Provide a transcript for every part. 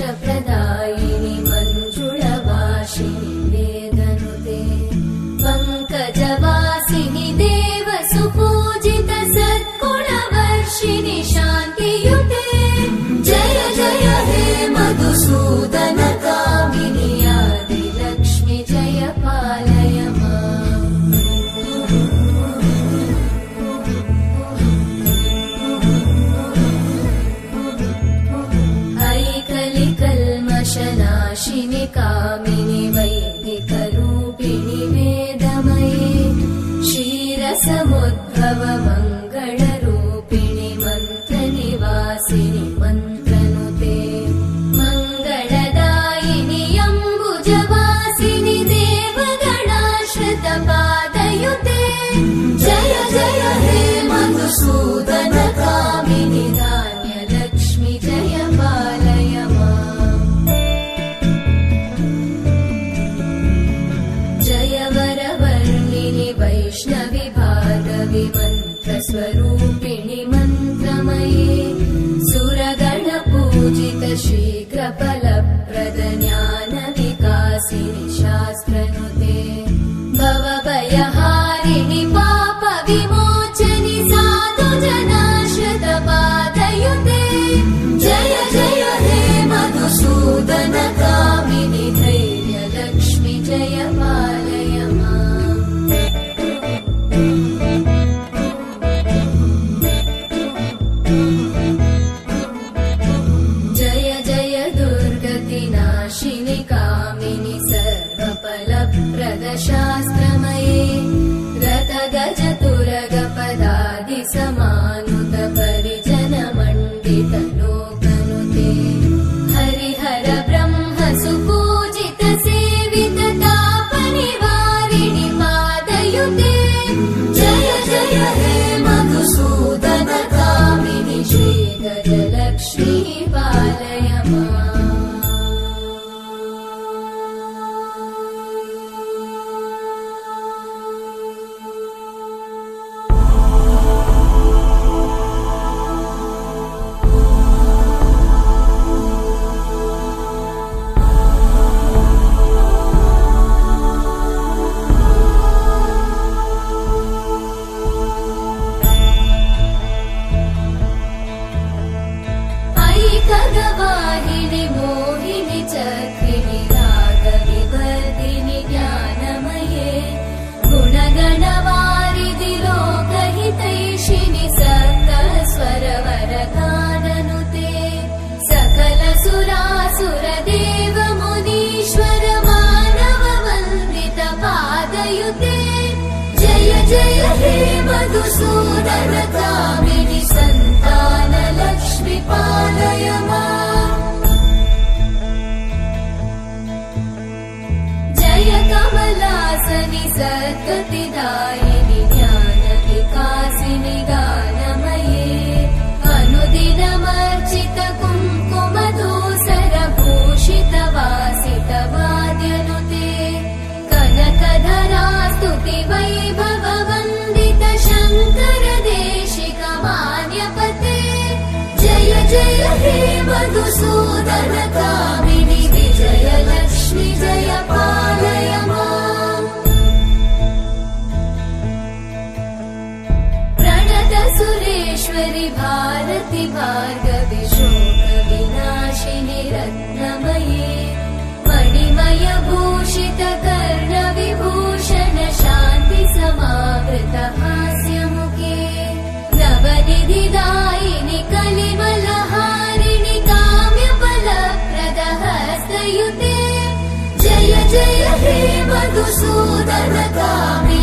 Russia. भिनि सन्तानलक्ष्मिपालय जय कमलासनि सगतिदाय मधुसूदनका சூதனகாமே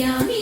Miami.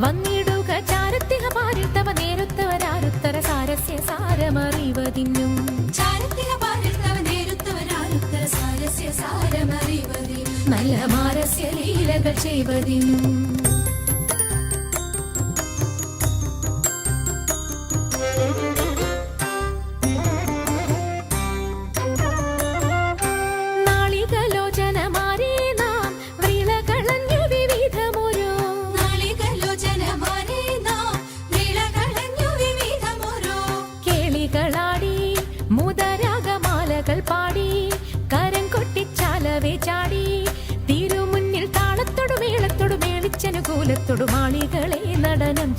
വന്നിടുക ചാരത്തിക പാരിൽ തവ നേരുത്തവരാരുത്തര സാരസ്യ സാരമറിവതിനും ചാരത്തിക പാരിൽ തവ നേരുത്തവരാരുത്തര സാരസ്യ സാരമറിവതിനും നല്ല മാരസ്യ ലീലകൾ ചെയ്വതിനും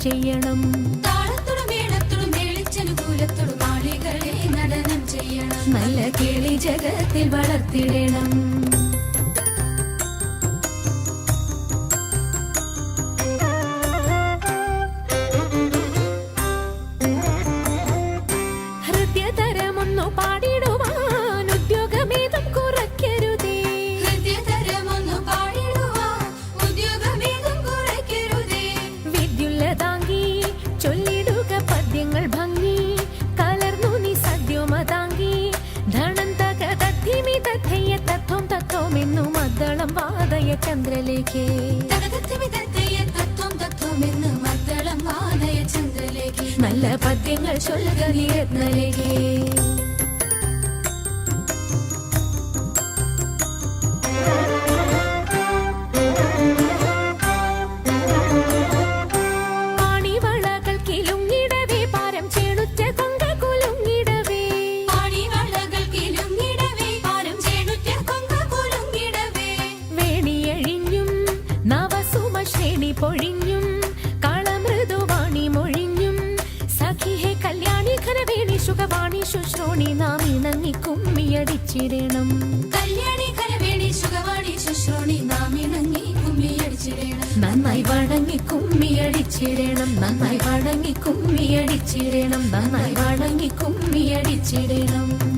ചെയ്യണം. നല്ല കേളി ജഗത്തിൽ വളർത്തിടണം. കുമ്മിയടിച്ചിടണം കല്യാണി കലവേണി സുഖവാണി ശുശ്രോണി നാം ഇണങ്ങി കുമ്മിയടിച്ചിടണം. നന്നായി വടങ്ങി കുമ്മിയടിച്ചിടണം. നന്നായി വടങ്ങി കുമ്മിയടിച്ചിടണം. നന്നായി വടങ്ങി കുമ്മിയടിച്ചിടണം.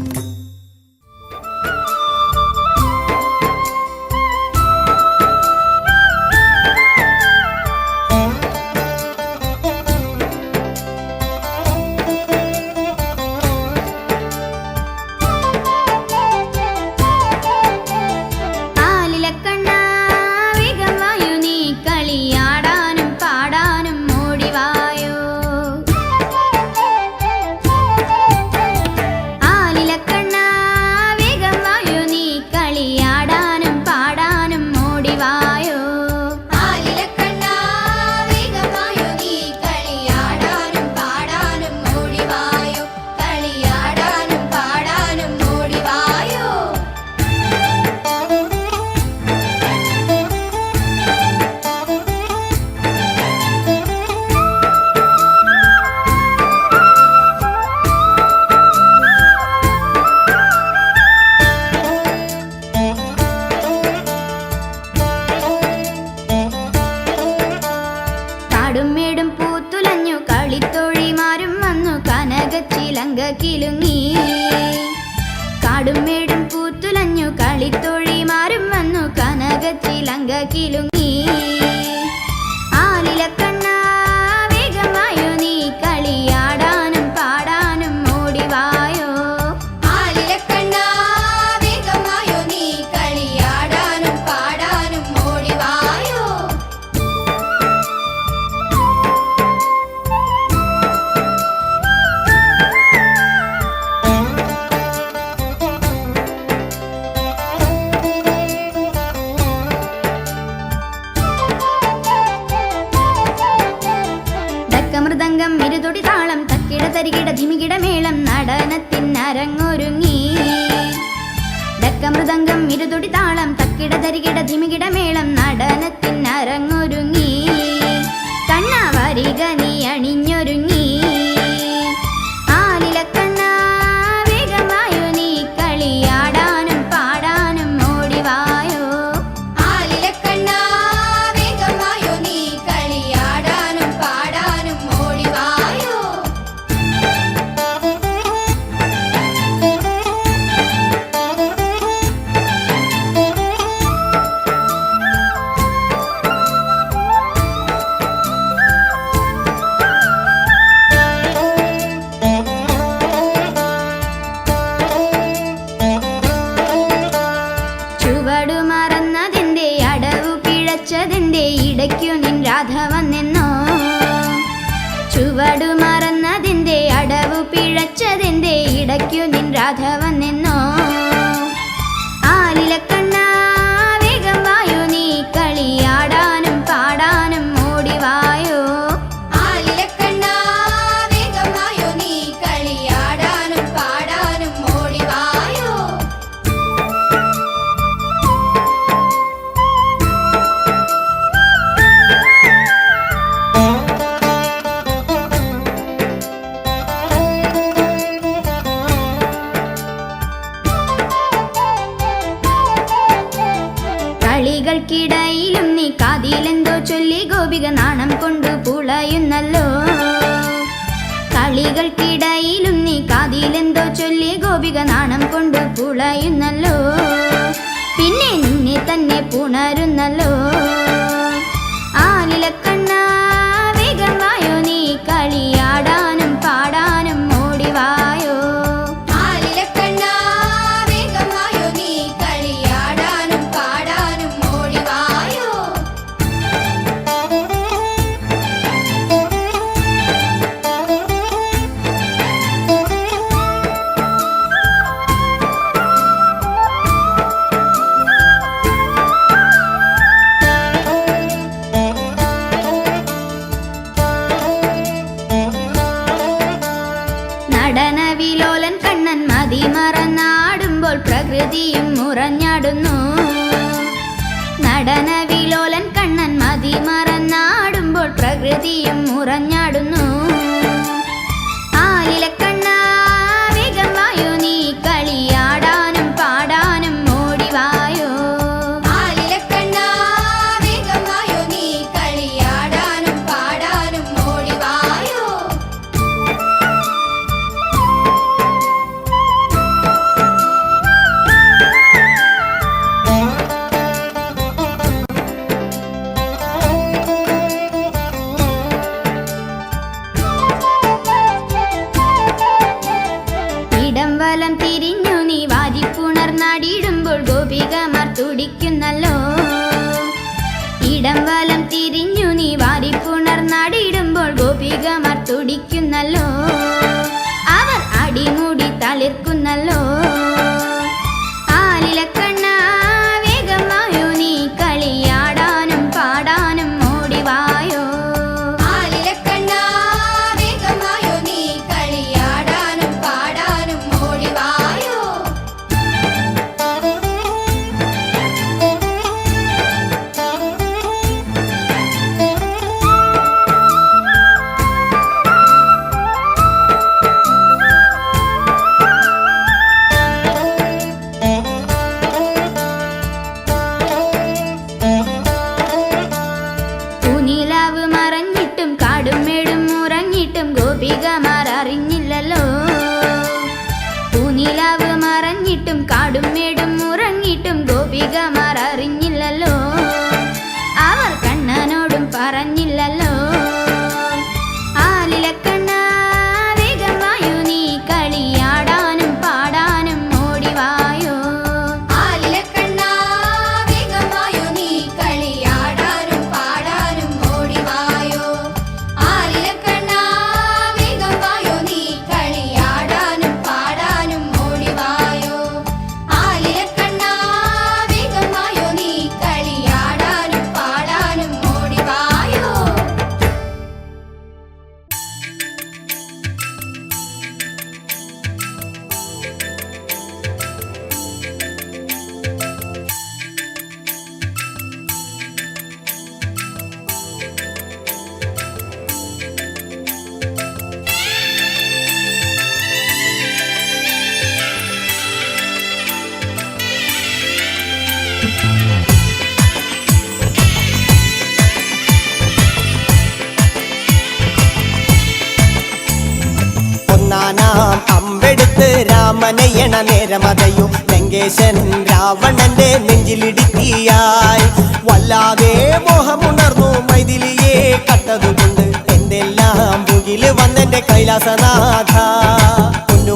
വീണ നേരമതയും ലങ്കേശനും രാവണന്റെ നെഞ്ചിലിടുക്കിയായി. വല്ലാതെ മോഹമുണർന്നു മൈതിലിയെ കട്ടതുകൊണ്ട് എന്തെല്ലാം പുകിൽ വന്നെന്റെ കൈലാസനാഥ.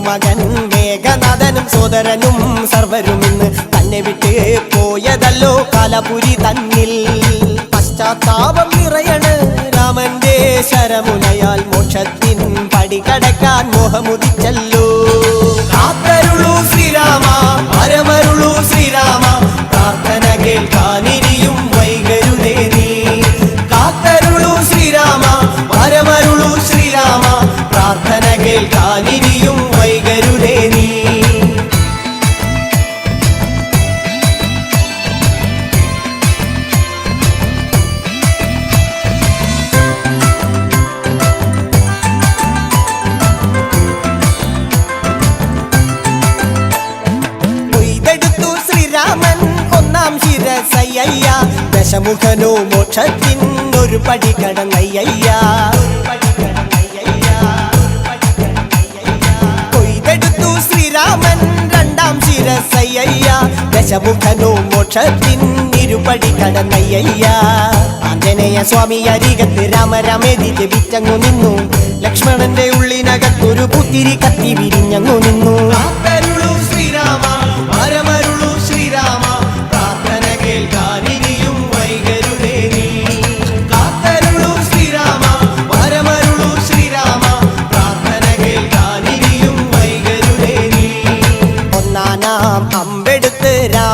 മകൻ മേഘനാഥനും സോദരനും സർവരും ഇന്ന് തന്നെ വിട്ട് പോയതല്ലോ കാലപുരി തന്നിൽ. പശ്ചാത്താപം നിറയണ് രാമന്റെ ശരമുനയാൽ മോക്ഷത്തിൻ പടികടക്കാൻ മോഹമുദിച്ചല്ലോ. ഇരുപടി കടന്നയ്യ ആഞ്ജനേയ സ്വാമി അരികത്ത് രാമരാമേതി ജപിച്ചങ്ങു നിന്നു. ലക്ഷ്മണന്റെ ഉള്ളിനകത്തൊരു പുത്തിരി കത്തി വിരിഞ്ഞങ്ങു നിന്നു.